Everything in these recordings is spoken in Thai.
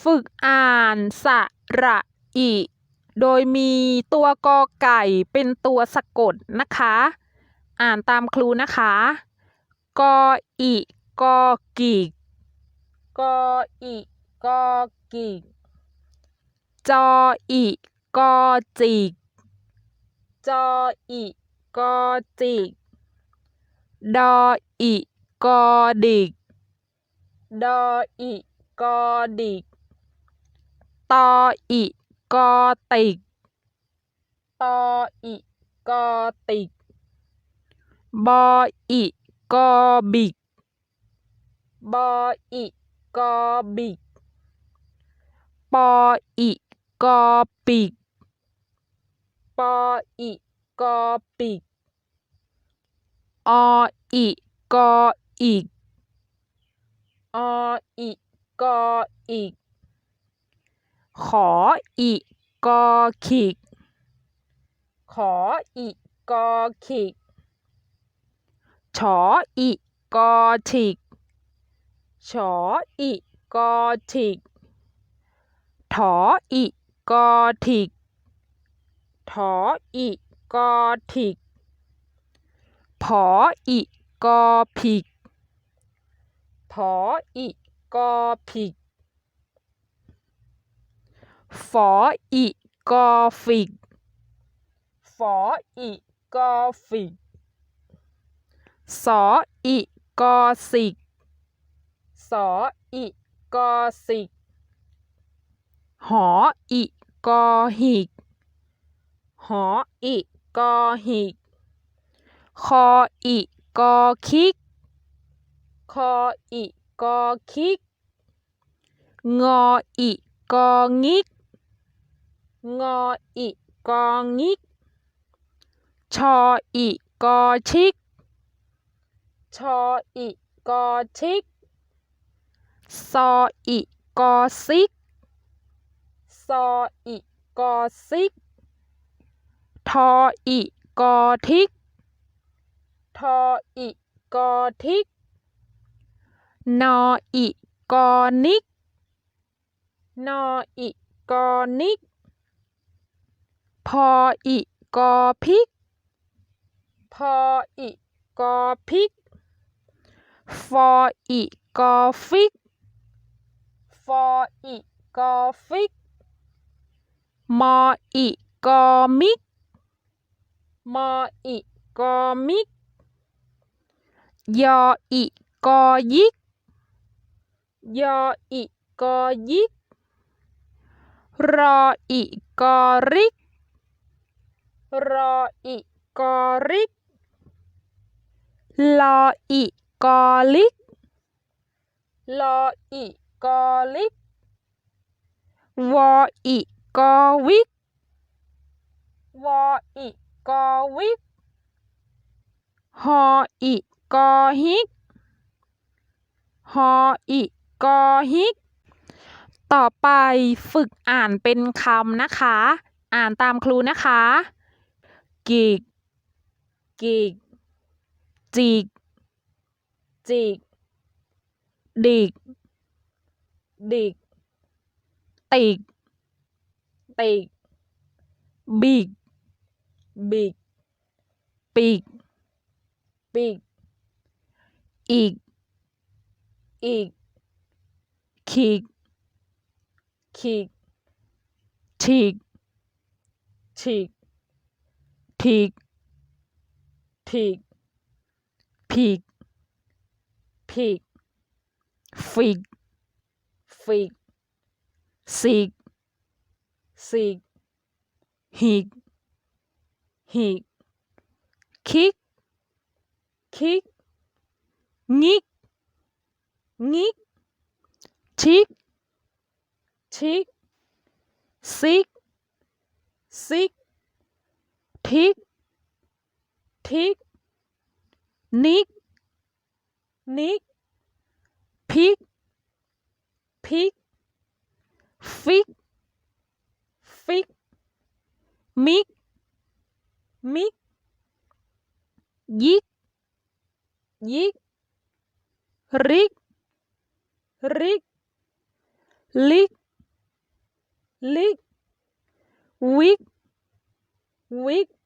ฝึกอ่านสระอิ โดยมีตัวกอไก่เป็นตัวสะกดนะคะ อ่านตามครูนะคะกออิกอกิกกออิกอกิกจออิกอจิกจออิกอจิกดออิกอดิกดออิกอดิก ตออิกอติกตออิกอติกบออิกอบิกบออิกอบิกปออิกอปิกปออิกอปิกออิกออีกออิกออีก ขออีกอขีกขออีกอขีกฉออีกอฉีกฉออีกอฉีกถออีกอถิก ถออีกอถิก ผออีกอผิก ผออีกอผิก ฝออีกอฟิกฝออีกอฟิกสออีกอสิกสออีกอสิกหออีกอหิกหออีกอหิกคออีกอคิกคออีกอคิก งออีกองิก งออีกองิก ชออีกอชิก ชออีกอชิก ซออีกอซิก ซออีกอซิก ทออีกอทิก ทออีกอทิก นออีกอนิก นออีกอนิก พออีกอพิก พออีกอพิก ฟออีกอฟิก ฟออีกอฟิก มออีกอมิก มออีกอมิก ยออีกอยิก ยออีกอยิก รออีกอริก รออีกอริกลออีกอลิกลออีกอลิกวออีกอวิกวออีกอวิกหออีกอฮิกหออีกอฮิก ต่อไปฝึกอ่านเป็นคำนะคะ อ่านตามครูนะคะ kiệt kiệt triệt triệt đi đi tiệt tiệt, biệt biệt biệt biệt ịt ịt khiệt khiệt, thiệt thiệt. ঠিক ঠিক ফিক ফিক ফিক ফিক সিক সিক হিক হিক খিক খিক নিক নিক ঠিক ঠিক সিক সিক ঠিক ঠিক নিক নিক ফিক ফিক ফিক ফিক মিক মিক গিক গিক রিক রিক লিক লিক উইক week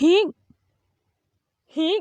হিং হিং